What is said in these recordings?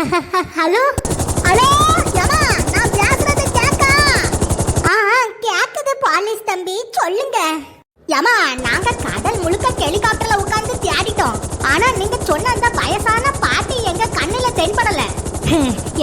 Hello? Hello யமா நான் பேசுறது கேக்கா? ஆ கேக்குது பாலிஸ் தம்பி சொல்லுங்க. யமா நாங்க கடல் முழுக்க ஹெலிகாப்டர்ல உட்கார்ந்து தேடிட்டோம். ஆனா நீங்க சொன்ன அந்த வயசான பாட்டி எங்க கண்ணுல தென்படல.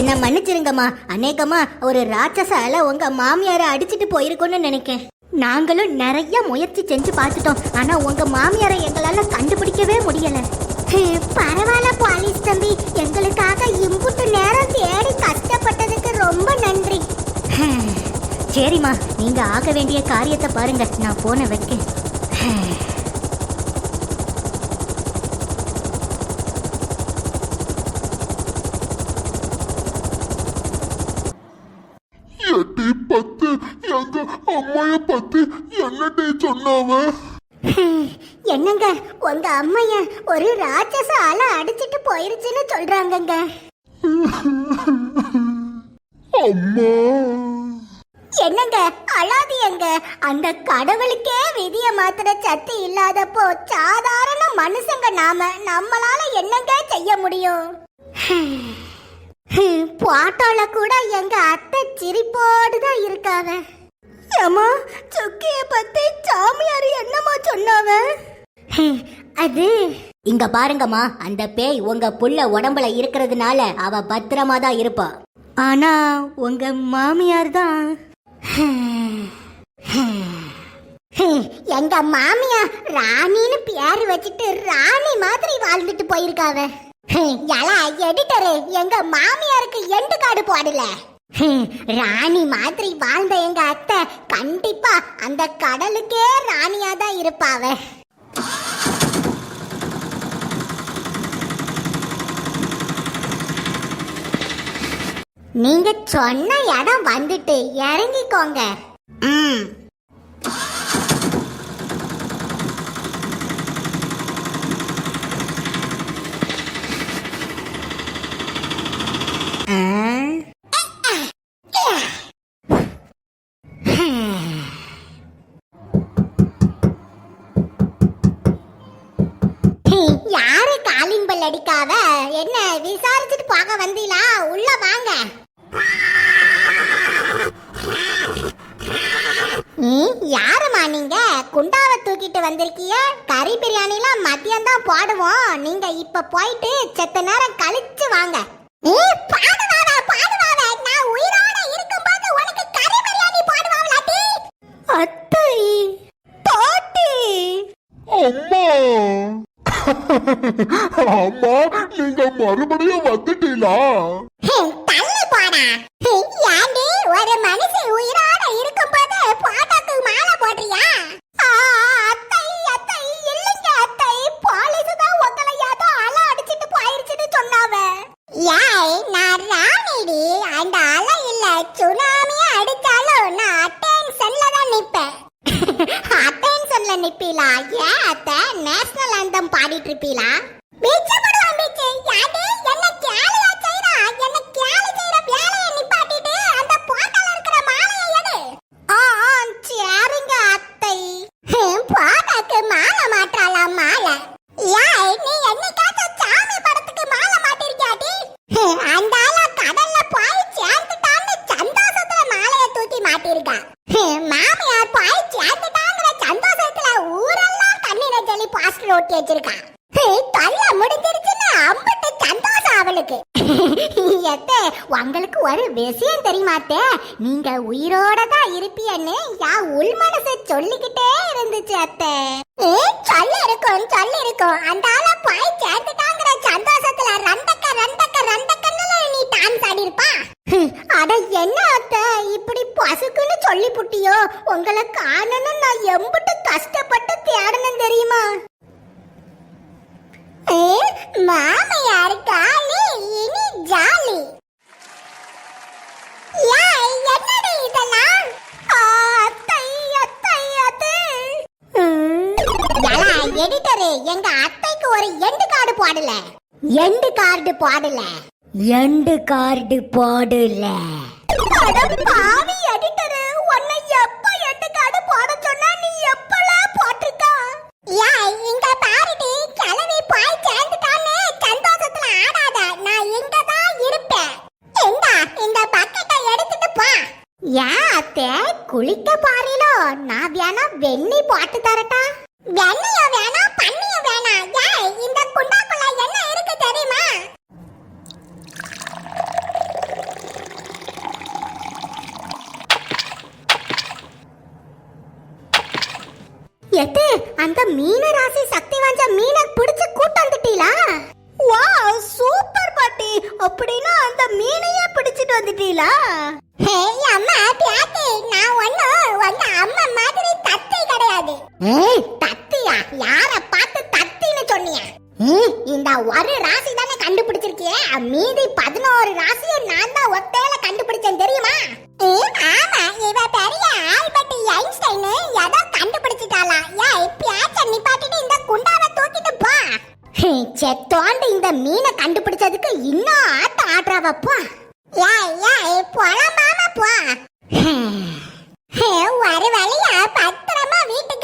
என்ன மன்னிச்சிருங்கம்மா. அநேகமா ஒரு ராட்சச அலை உங்க மாமியாரை அடிச்சிட்டு போயிருக்கும்னு நினைக்கேன். நாங்களும் நிறைய முயற்சி செஞ்சு பார்த்துட்டோம். ஆனா உங்க மாமியாரை எங்களால கண்டுபிடிக்கவே முடியல. பரவாயில்ல பாலிஸ் தம்பி. எங்களுக்காக இம்புட்டு நேரம் தேடி கஷ்டப்பட்டதுக்கு ரொம்ப நன்றி. சரிம்மா நீங்க ஆக வேண்டிய காரியத்தை பாருங்க. நான் போன வைக்க பத்து எங்க அம்மாய பத்தி என்னடி சொன்னாவ? என்னங்க உங்க அம்மைய ஒரு ராட்சச அலை அடிச்சிட்டு போயிருச்சுன்னு சொல்றாங்கங்க. அம்மா. என்னங்க அழாதியங்க அந்த கடவுளுக்கே விதிய மாத்திர சக்தி இல்லாதப்போ சாதாரண மனுஷங்க நாம நம்மளால என்னங்க செய்ய முடியும்? பாட்டால கூட எங்க அத்தை சிரிப்போடு தான் இருக்காவ. அம்மா சுக்கிய பத்தி சாமியார் என்னமா சொன்னாவ? அது. இங்க பாருங்கம்மா அந்த பேய் உங்க புள்ள உடம்புல இருக்கிறதுனால அவ பத்திரமா தான் இருப்பா. ஆனா உங்க மாமியார் தான். எங்க மாமியா ராணின்னு பேர் வச்சுட்டு ராணி மாதிரி வாழ்ந்துட்டு போயிருக்காவ. எலா எடிட்டரு எங்க மாமியாருக்கு எண்டு காடு போடல. ராணி மாதிரி வாழ்ந்த எங்க அத்தை கண்டிப்பா அந்த கடலுக்கே ராணியா தான் இருப்பாவ. நீங்க சொன்ன இடம் வந்துட்டு இறங்கிக்கோங்க. ம். யாரு காலிங் பெல் அடிக்காவ என்ன விசாரிச்சுட்டு பார்க்க வந்தீங்களா உள்ள வாங்க ம், யாரும்மா நீங்க குண்டாவை தூக்கிட்டு வந்திருக்கீங்க. கறி பிரியாணிலாம் மதியம் தான் போடுவோம். நீங்க இப்ப போயிட்டு செத்த நேரம் கழிச்சு வாங்க. அம்மா. நீங்க மறுபடியும் வந்துட்டீங்களா? சுனாமி அடிச்சாலும் நான் அட்டென்ஷன்ல தான் நிப்பேன் அட்டென்ஷன்ல நிப்பீலா ஏன் அத்தை? நேஷனல் ஆந்தம் பாடிட்டு இருப்பீலா எத்தே உங்களுக்கு ஒரு விஷயம் தெரியுமாத்தே நீங்க உயிரோட தான் இருப்பியன்னு யா உள் மனசு சொல்லிக்கிட்டே இருந்துச்சு அத்தை. ஏ சொல்லி இருக்கும் சொல்லி இருக்கும் அந்த ஆள போய் சேர்ந்துட்டாங்கிற சந்தோஷத்துல ரண்டக்க ரண்டக்க ரண்டக்கன்னு நீ டான்ஸ் ஆடி இருப்பா அட என்ன அத்தை? இப்படி பசுக்குன்னு சொல்லி புட்டியோ உங்களை காணணும் நான் எம்பிட்டு கஷ்டப்பட்டு தேடணும் தெரியுமா? மாமியார் காலி இனி ஜாலி. என்னடி இதெல்லாம்? எடிட்டரு எங்க அத்தைக்கு ஒரு எண்டு கார்டு போடல. எண்டு கார்டு போடல. எண்டு கார்டு போடல. பாவி எடிட்டரு உன்னை எப்ப எண்டு கார்டு போட சொன்னா நீ எப்பலாம் போட்டிருக்கா? ஏய் இங்க பாருடி கிளவி இங்க பாரிலோ. நான் வேணா வெண்ணி போட்டு தரட்டா. வெண்ணையோ வேணாம் பண்ணியோ வேணாம் ஏய் இந்த குண்டாக்குள்ள என்ன இருக்கு தெரியுமா? எது அந்த மீன ராசி சக்தி வாஞ்ச மீனை பிடிச்சு கூட்டு வந்துட்டீங்களா வா சூப்பர் பாட்டி. அப்படின்னா அந்த மீனையே பிடிச்சிட்டு வந்துட்டீங்களா ஹே அம்மா பியாத்தி தத்தியா? யார பார்த்து தத்தின்னு சொன்னியா? இந்த ஒரு ராசி தானே கண்டுபிடிச்சிருக்கியே? மீதி பதினோரு ராசியை நான் தான் ஒத்தையில கண்டுபிடிச்சேன் தெரியுமா? ஆமா இவ பெரிய ஆல்பர்ட் ஐன்ஸ்டைன் ஏதோ கண்டுபிடிச்சிட்டாளா. ஏய் பியாச்ச நிப்பாட்டிட்டு இந்த குண்டாவை தூக்கிட்டு போ. செத்தோண்டு இந்த மீனை கண்டுபிடிச்சதுக்கு இன்னும் ஆட்டம் ஆடுறாவ போ. ஏய் ஏய் புலம்பாம போ.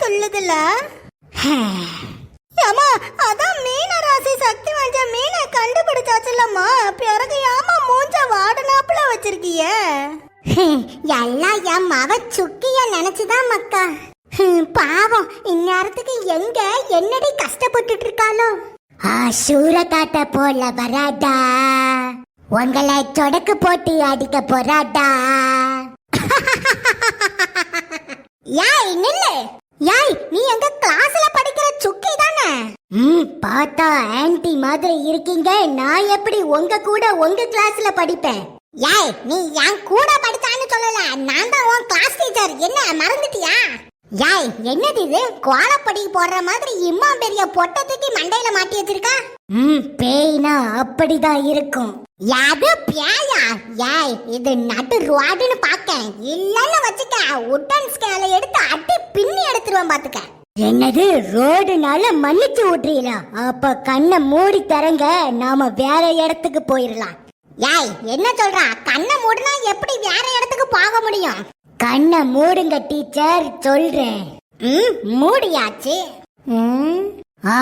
துள்ளுதுல ஏமா அதான் மீன ராசி சக்தி வாய்ந்த மீனை கண்டுபிடிச்சாச்சுல்லம்மா. பிறகு ஏமா மூஞ்ச வாடனாப்புல வச்சிருக்கிய? எல்லாம் என் மவ சுக்கிய நினைச்சுதான் மக்கா. பாவம் இந்நேரத்துக்கு எங்க என்னடி கஷ்டப்பட்டுட்டு இருக்காளோ? ஆ சூரக்காட்ட போல வராடா. உங்களை தொடக்கு போட்டு அடிக்க போறாடா. யாய் நில்லு. யாய் நீ எங்க கிளாஸ்ல படிக்கிற சுக்கி தானே? ம் பார்த்தா ஆன்ட்டி மாதிரி இருக்கீங்க. நான் எப்படி உங்க கூட உங்க கிளாஸ்ல படிப்பேன்? யாய் நீ என் கூட படிச்சான்னு சொல்லல. நான் தான் உன் கிளாஸ் டீச்சர் என்ன மறந்துட்டியா? யாய் என்னது இது? கோலப்படி போடுற மாதிரி இம்மா பெரிய பொட்டை தூக்கி மண்டையில மாட்டி வச்சிருக்கா? ம் பேய்னா அப்படிதான் இருக்கும். யாது பேயா? யாய் இது நடு ரோடுன்னு பாக்கேன். இல்லன்னு வச்சுக்க உட்டன் ஸ்கேல எடுத்து அடி பின்னி பாத்துக்க. என்னது ரோடுனால மன்னிச்சு விட்றீங்களா அப்ப கண்ணை மூடி தரங்க நாம வேற இடத்துக்கு போயிடலாம் யாய் என்ன சொல்றா? கண்ணை மூடினா எப்படி வேற இடத்துக்கு போக முடியும்? கண்ணை மூடுங்க டீச்சர் சொல்றேன். ம் மூடியாச்சு. ம் ஆ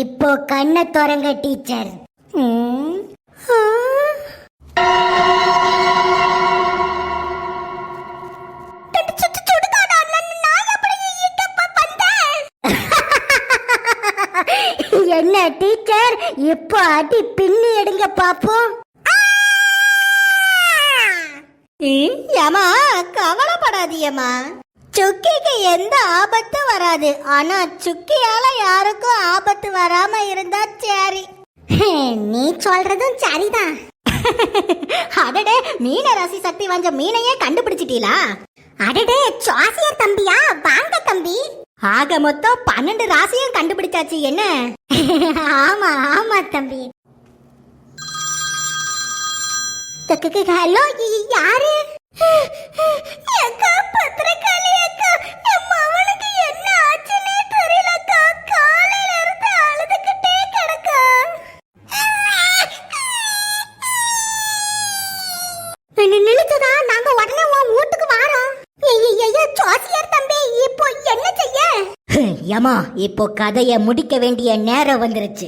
இப்போ கண்ணை திறங்க டீச்சர். டீச்சர் இப்போ அடி பின்னி எடுங்க பாப்போம். ஏமா கவலைப்படாதீயம்மா. சுக்கிக்கு எந்த ஆபத்தும் வராது. ஆனா சுக்கியால யாருக்கும் ஆபத்து வராம இருந்தா சரி. நீ சொல்றதும் சரிதான். அடடே மீன ராசி சக்தி வாஞ்ச மீனையே கண்டுபிடிச்சிட்டீங்களா அடடே சுவாசியர் தம்பியா? வாங்க தம்பி. ஆக மொத்தம் பன்னெண்டு ராசியும் கண்டுபிடிச்சாச்சு என்ன? ஆமா ஆமா தம்பி. ஹலோ யாரு? அக்கா பத்திரக்காளி அக்கா என் மவனுக்கு என்ன ஆச்சுன்னே தெரியலக்கா. காலையில யமா இப்போ கதையை முடிக்க வேண்டிய நேரம் வந்துருச்சு.